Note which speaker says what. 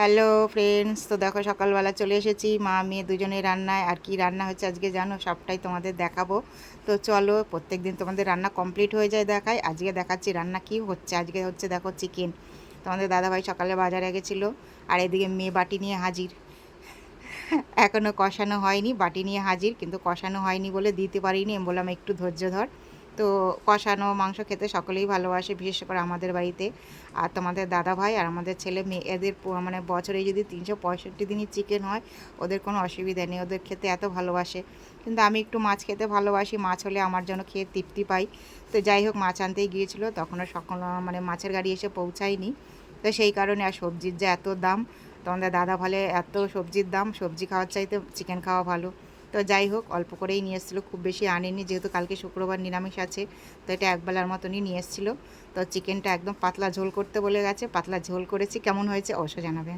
Speaker 1: Hello friends তো দেখো, সকালবেলা চলে এসেছি। মা, মেয়ে দুজনেই রান্নায়। আর কি রান্না হচ্ছে আজকে জানো? সবটাই তোমাদের দেখাবো। তো চলো প্রত্যেক দিন তোমাদের রান্না কমপ্লিট হয়ে যায় দেখায়। আজকে দেখাচ্ছি রান্না কি হচ্ছে। আজকে হচ্ছে দেখো চিকেন তোমাদের দাদাভাই সকালে বাজারে গেছিল। আর এদিকে মেয়ে বাটি নিয়ে হাজির। এখনও কষানো হয়নি, বাটি নিয়ে হাজির। কিন্তু কষানো হয়নি বলে দিতে পারিনি। আমি বললাম, একটু ধৈর্য ধর। তো কষানো, মাংস খেতে সকলেই ভালোবাসে, বিশেষ করে আমাদের বাড়িতে। আর তোমাদের দাদা ভাই আর আমাদের ছেলে মেয়ে, এদের মানে বছরে যদি তিনশো পঁয়ষট্টি দিনই চিকেন হয়, ওদের কোনো অসুবিধা নেই, ওদের খেতে এত ভালোবাসে। কিন্তু আমি একটু মাছ খেতে ভালোবাসি, মাছ হলে আমার জন্য খেয়ে তৃপ্তি পাই। তো যাই হোক, মাছ আনতেই গিয়েছিল, তখনও সকল মানে মাছের গাড়ি এসে পৌঁছায়নি। তো সেই কারণে আর সবজির যে এত দাম, তোমাদের দাদা ভালে এত সবজির দাম, সবজি খাওয়ার চাইতে চিকেন খাওয়া ভালো। তো যাই হোক, অল্প করেই নিয়ে এসেছিল, খুব বেশি আনেনি, যেহেতু কালকে শুক্রবার নিরামিষ আছে, তো এটা একবেলার মতনই নিয়ে এসেছিল। তো চিকেনটা একদম পাতলা ঝোল করতে বলে গেছে, পাতলা ঝোল করেছি, কেমন হয়েছে অবশ্য জানাবে।